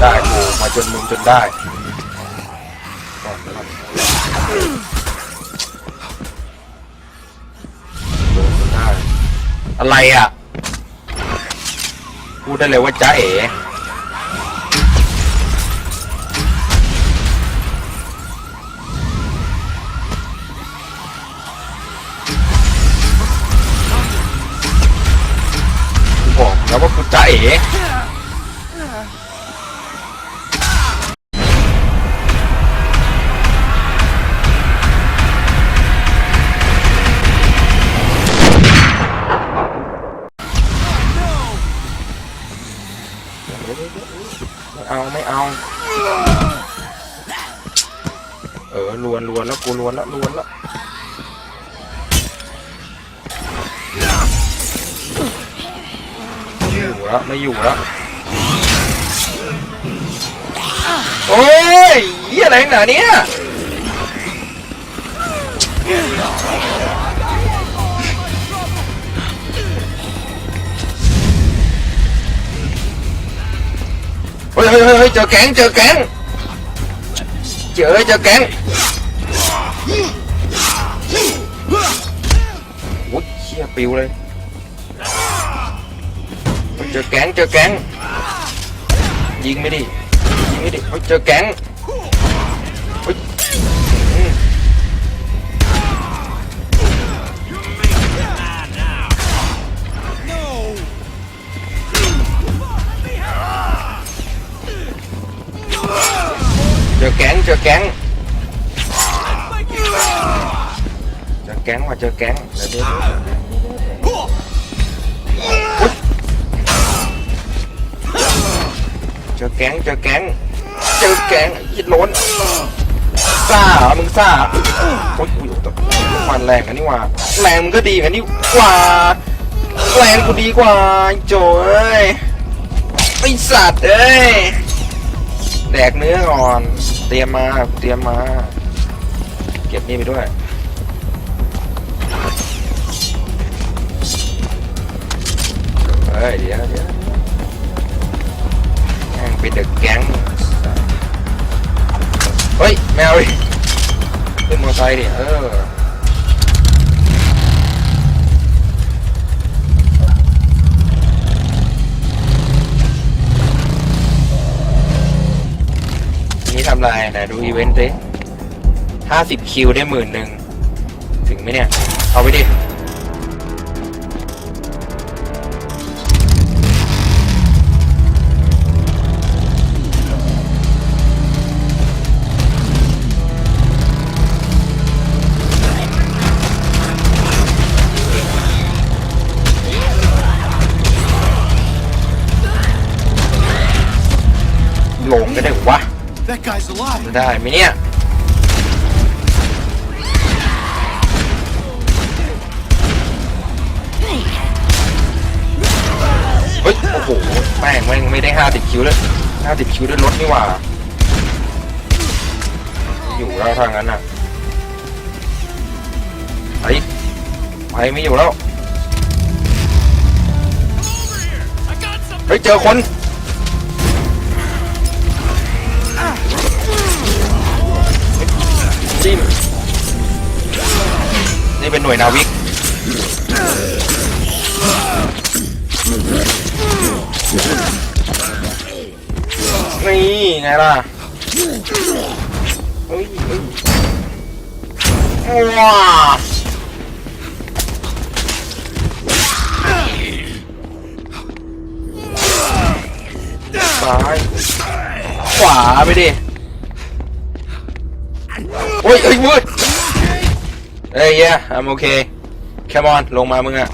ได้กูมาจนมึงจนได้อะครับโดนจนได้ อะไรอะ พูดได้เลยว่าจ้าเอ๋ จ้าเอ๋ไม่เอาไม่เอา เออลวนลวนแล้วกูลวนแล้วลวนแล้ว แล้วไม่อยู่แล้วโอ้ยเหี้ยอะไรขนาดเนี้ยเฮ้ยเฮ้ยเฮ้ยเฮ้ยเจอแก๊งเจอแก๊งเจอเจอแก๊งโอ้ยเชี่ยปิวเลย เฮ้ยเจอแก๊งเจอแก๊งยิงไม่ดิยิงไซ่าโอ๊ยอุ๊ยแต่มันแรงกันนี่หว่า แรงมึงก็ดีกันนี่หว่า แรงกูดีกว่าโจ้ยไอสัตว์เอ้ย แดกเนื้อก่อน เตรียมมา เตรียมมา เก็บนี่ไปด้วยเฮ้ยเดี๋ยวเดี๋ยวแม่งเป็นเด็กแก๊งเฮ้ยแมวดิ ขึ้นมอเตอร์ไซค์ดิเออนี่ทำลายนะดูอีเวนต์สิห้าสิบคิวได้หมื่นหนึ่งถึงไหมเนี่ย เอาไปดิ ลงก็ได้วะ That guy's alive. จะได้ไหมเนี่ยเฮ้ยโอ้โหแม่งแม่งไม่ได้ห้าสิบคิวเลยห้าสิบคิวได้ลดนี่หว่า อยู่แล้วทางนั้นอะไปไปไม่อยู่แล้วเฮ้ยเจอคน จิ้ม นี่เป็นหน่วยนาวิก นี่ไงล่ะเฮ้ยเฮ้ยว้าซ้าย ขวาไปดิ อ้ยเอ้ยมืดเอ้ยเย่ I'm okay come on ลงมามึงอะ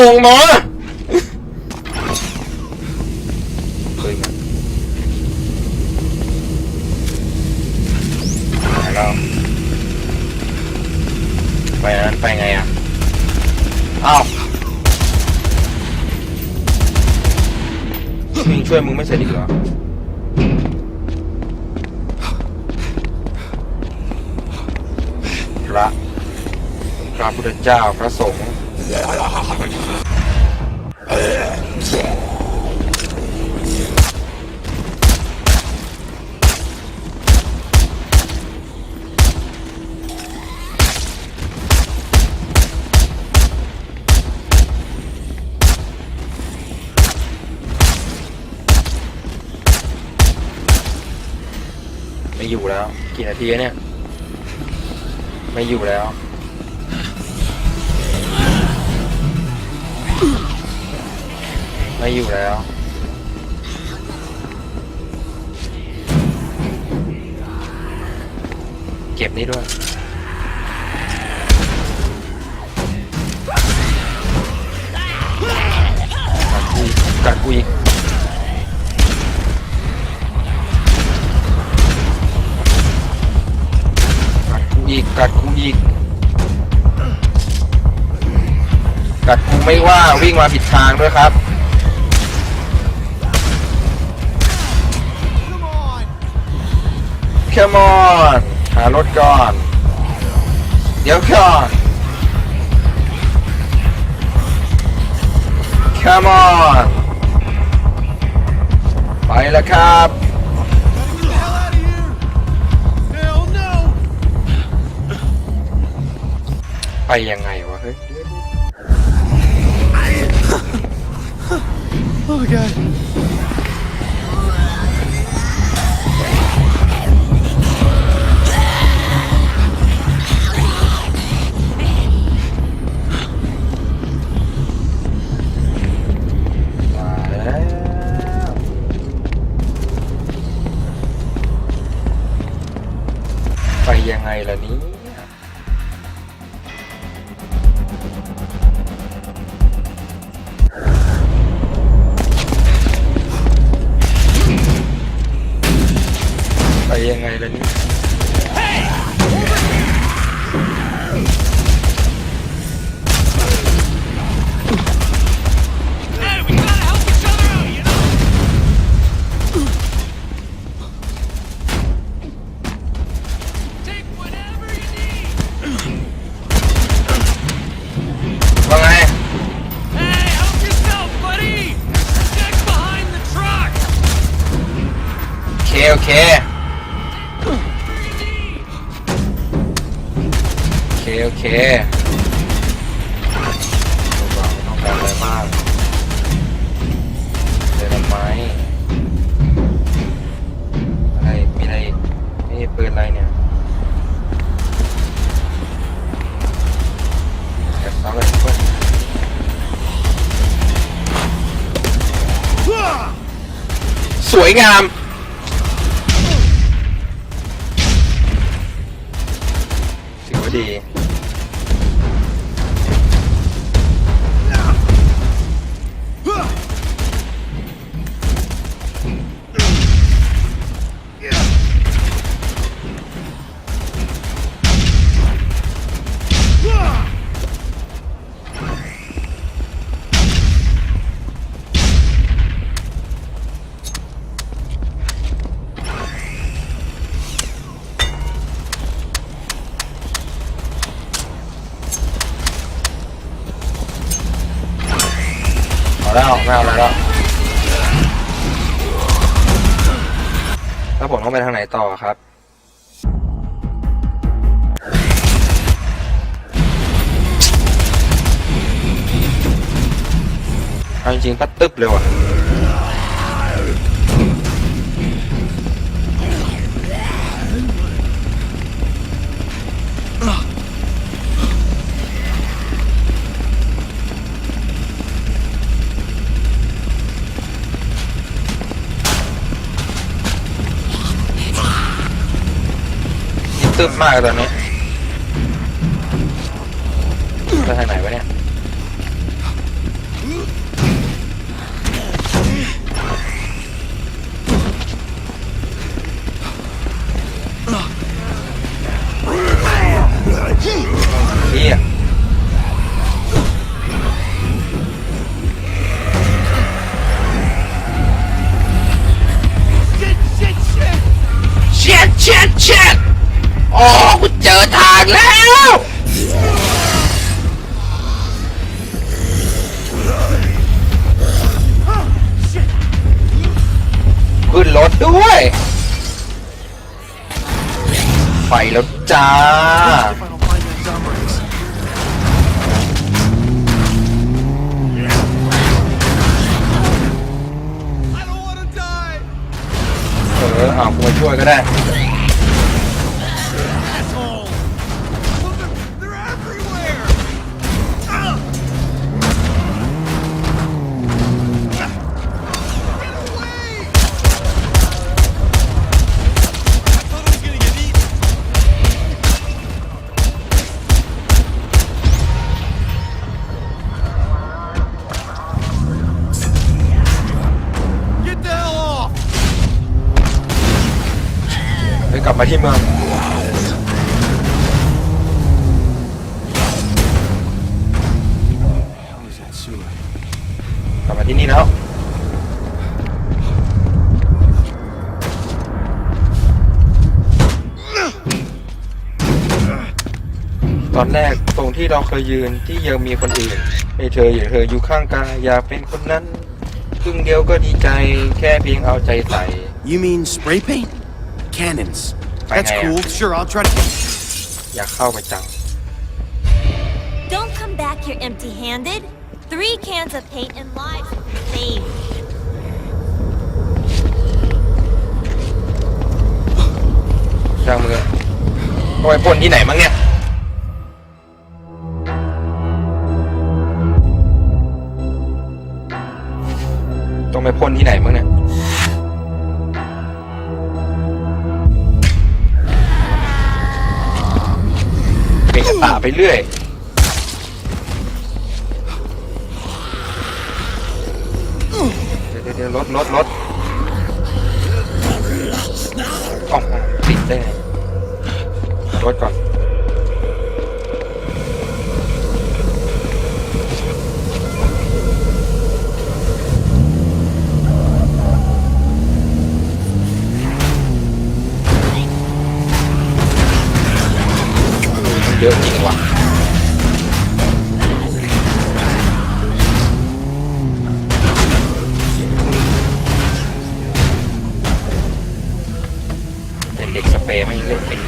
ลงมา ช่วยมึงไม่ใช่หรอ พระพระพุทธเจ้าพระสงฆ์ อยู่แล้ว กี่นาทีเนี่ย ไม่อยู่แล้ว ไม่อยู่แล้วเก็บนี่ด้วยกัดกูอีกกัดกูอีก กัดกูไม่ว่าวิ่งมาผิดทางด้วยครับ Come on หารถก่อน เดี๋ยวก่อน Come on ไปแล้วครับไปยังไง Oh god. วยงาม แล้วไม่เอาแล้วแล้วผมต้องไปทางไหนต่อครับ เอาจริงๆปัดตึ๊บเลยว่ะ ตึบมากตอนนี้ไปทางไหนวะเนี่ย แล้ว ขึ้นรถด้วยไฟแล้วจ้าเออเอากูมาช่วยก็ได้ มาที่เมือง กลับมาที่นี่แล้วตอนแรกตรงที่เราเคยยืนที่ยังมีคนอื่นให้เธออย่าเธออยู่ข้างกายอยากเป็นคนนั้นครึ่งเดียวก็ดีใจแค่เพียงเอาใจใส่ You mean spray paint? Cannons. That's Fine, cool. Sure, I'll try to. อยากเข้าไปจัง Don't come back here empty-handed. Three cans of paint and lives will be saved. ช่างมือก็ไปปล้นที่ไหนมั้งเนี่ย ต้องไปพ่นที่ไหนมั้งเนี่ย ป่าไปเรื่อย เดี๋ยวเดี๋ยวรถรถรถอ๋อติดได้รถก่อน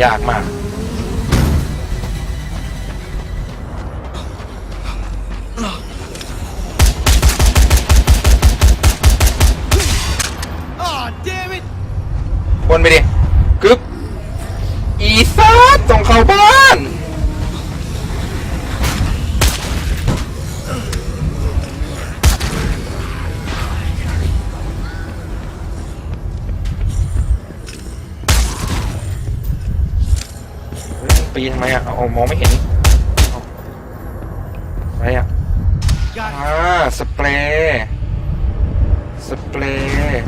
ยากมาก ปีนทำไมอะเอามองไม่เห็นเอาอะไรอะอ่าสเปรย์สเปรย์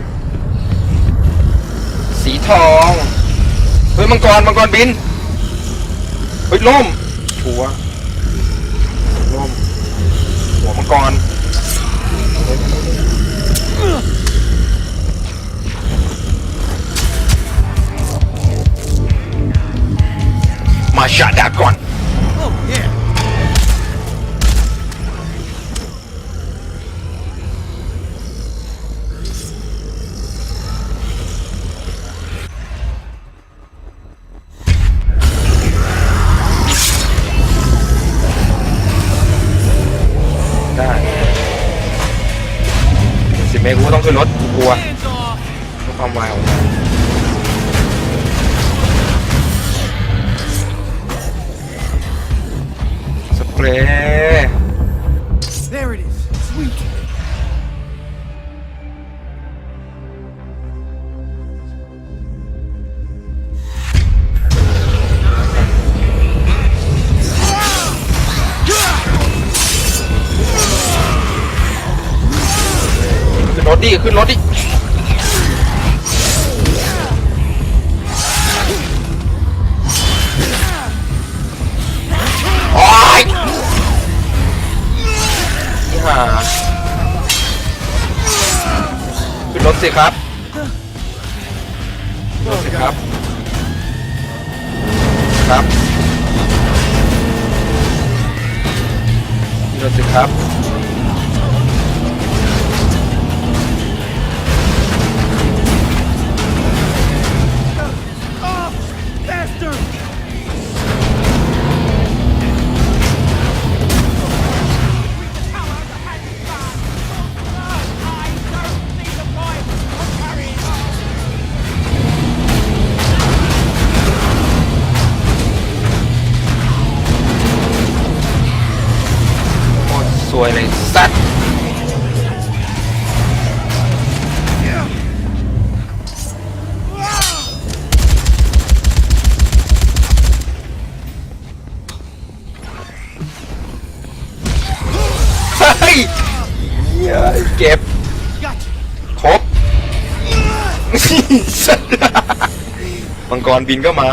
สีทองเฮ้ยมังกรมังกรบินเฮ้ยล่มหัวล่มหัวมังกร มาชาดาก่อน Oh, yeah. ได้สิเมกูต้องขึ้นร รย์ There it is. Sweet. ขึ้นรถดิขึ้นรถดิ สิครับขึ้นรถสิครับ ครับขึ้นรถสิครับ มังกรบินก็มา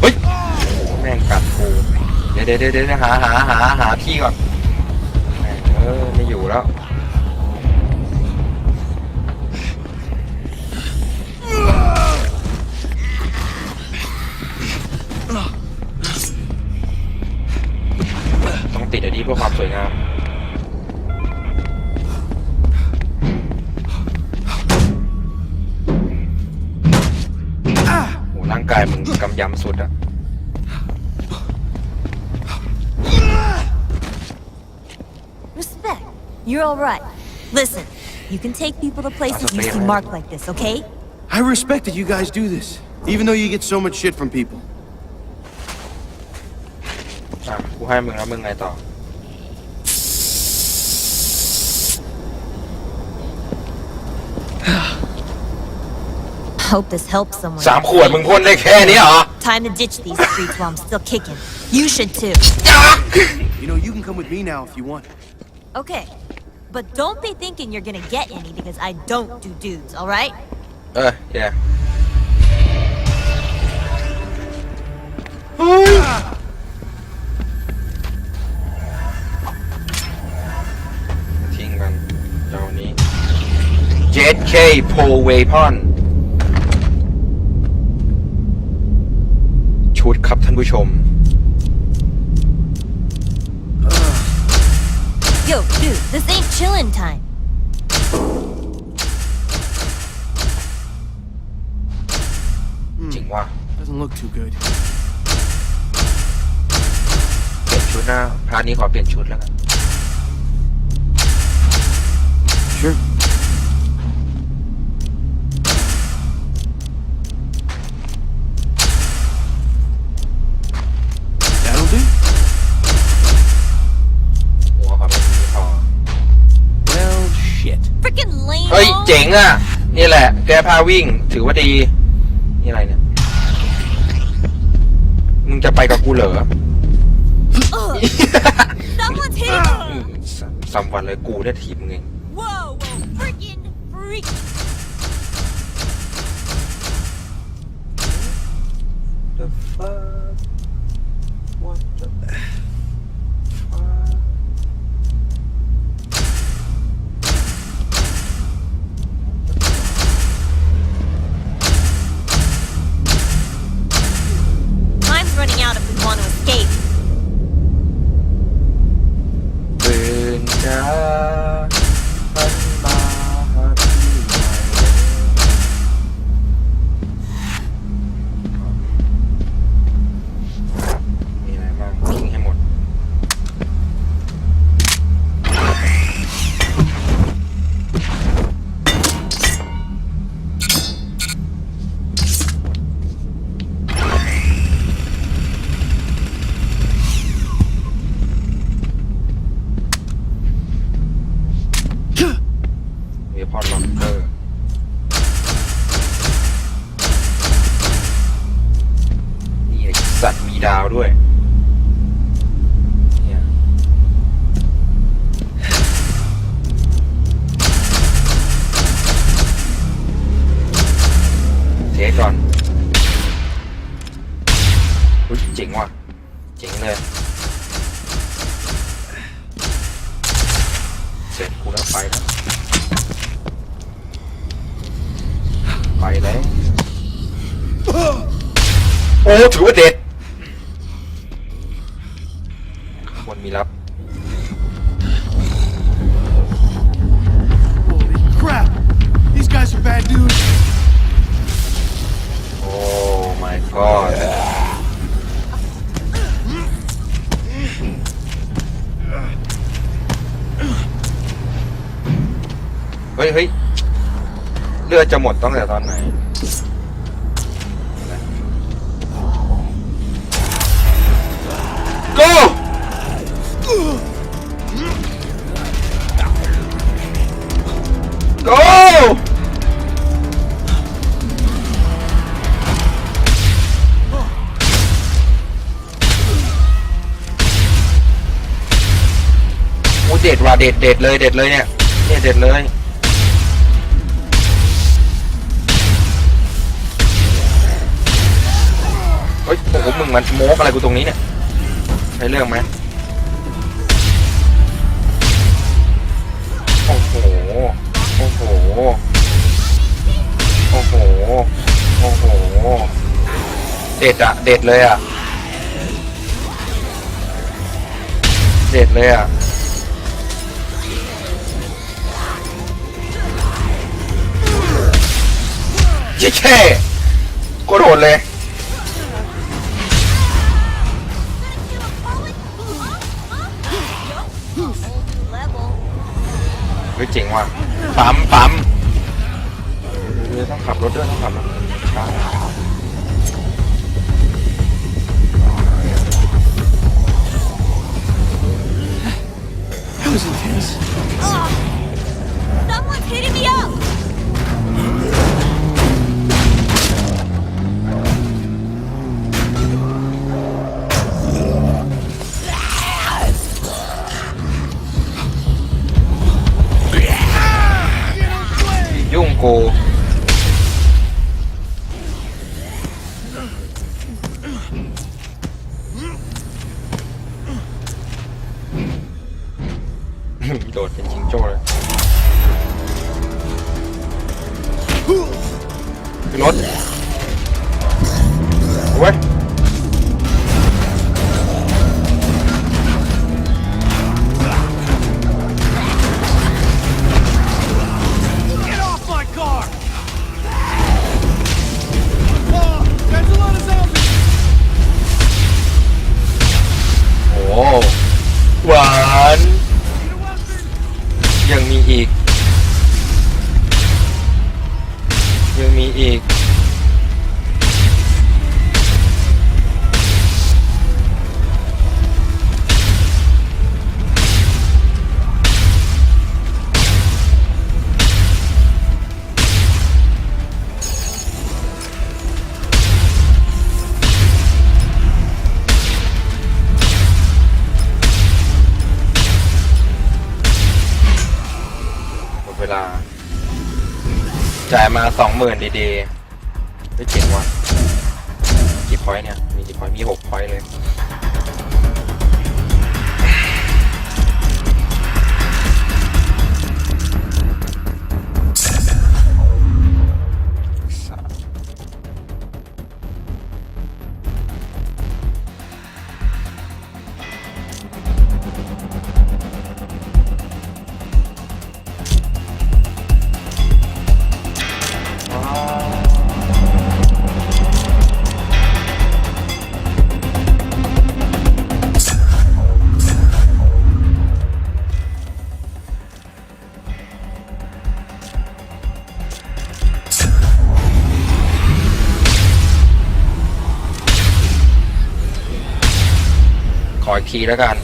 เฮ้ย แม่งกัดกูเดี๋ยวเดี๋ยวเดี๋ยวหาหาหาหาที่ก่อนแม่เออ ไม่อยู่แล้ว ต้องติดอันนี้เพื่อความสวยงามโหร่างกายมึงกำยำสุดอะ Respect. You're all right. Listen, you can take people to places you see marked like this, okay? I respect that you guys do this, even though you get so much shit from people. กูให้มึงแล้วมึงไงต่อ Hope this helps someone. สามขวดมึงพ่นได้แค่นี้เหรอ Time to ditch these streets while I'm still kicking. You should too. You know, you can come with me now if you want. Okay. But don't be thinking you're gonna get any because I don't do dudes, alright? เออเดี๋ยวทิ้ง 7K Pole Weapon ชุดครับท่านผู้ชม Yo, dude, this ain't chillin' time. จริงว่า Doesn't look too good. เปลี่ยนชุดหน้าพระนี้ขอเปลี่ยนชุดแล้วกัน จ๋งอะ นี่แหละ แกพาวิ่ง ถือว่าดี นี่อะไรเนี่ย มึงจะไปกับกูเหรอ Ugh, someone's hitting me. สัมวันเลยกูได้ทีมมึงเอง Whoa, whoa, freaking freak. God เฮ้ยเฮ้ยลือดจะหมดตั้งแต่ตอนไหน เด็ดเด็ดเลยเด็ดเลยเนี่ยเนี่ยเด็ดเลยเฮ้ยโอ้โหมึงมันโมกอะไรกูตรงนี้เนี่ยใช่เรื่องไหมโอ้โหโอ้โหโอ้โหโอ้โหเด็ดอะเด็ดเลยอะเด็ดเลยอะ เจ๊แค่โคตรโหดเลย Level. เฮ้ยเจ๋งว่ะปั๊มปั๊มเดี๋ยวต้องขับรถด้วยต้องขับรถช้า That was intense. Someone's hitting me up! ยุ่ มีอีก หมื่นดีๆไม่เจ๋งว่ะกี่พอยต์เนี่ย มีกี่พอยต์มีหกพอยต์เลย ทีแล้วกัน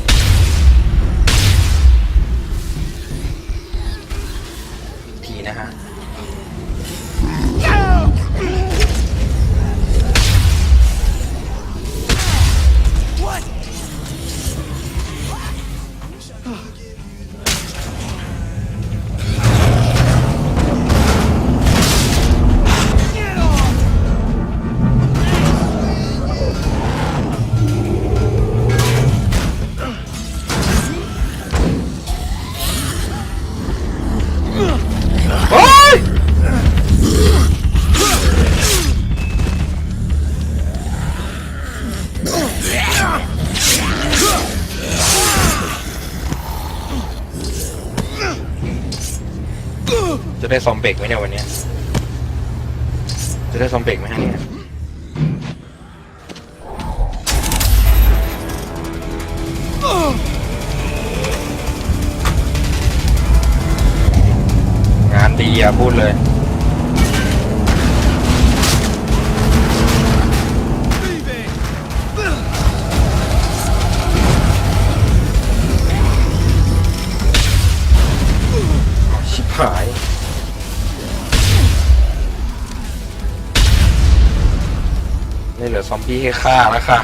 มเบกไหมเนี่ยวันนี้จะได้ซอมเบกไหมฮะเนี่ยงานดีอะพูดเลย ชิบหาย เหลือซอมบี้ให้ฆ่าแล้วค่ะ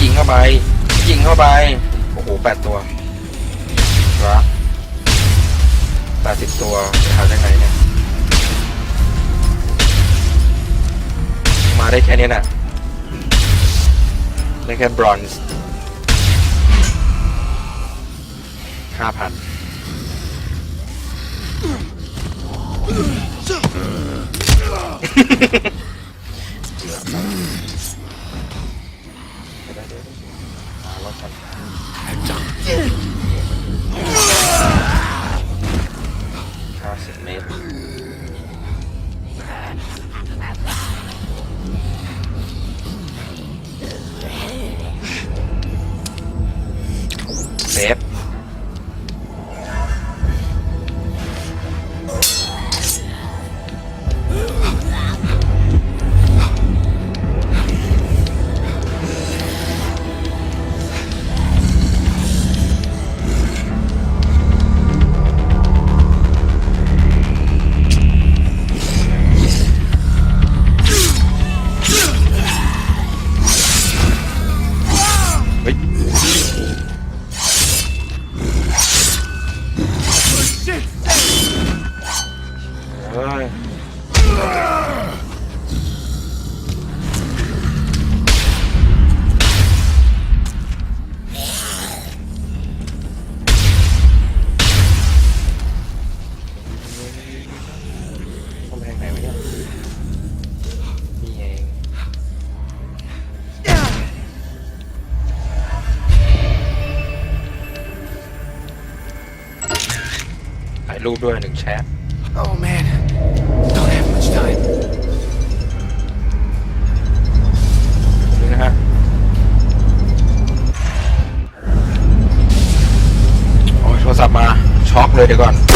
ยิงเข้าไป ยิงเข้าไป โอ้โหแปดตัวครับแปดสิบตัวจะทำยังไงเนี่ย มาได้แค่นี้น่ะได้แค่บรอนซ์ ห้าพันห้ เฮ้ยกำแพงไหนวะเนี่ยนี่เองถ่ายรูปด้วยหนึ่งแชท Oh man, โอ้ยโ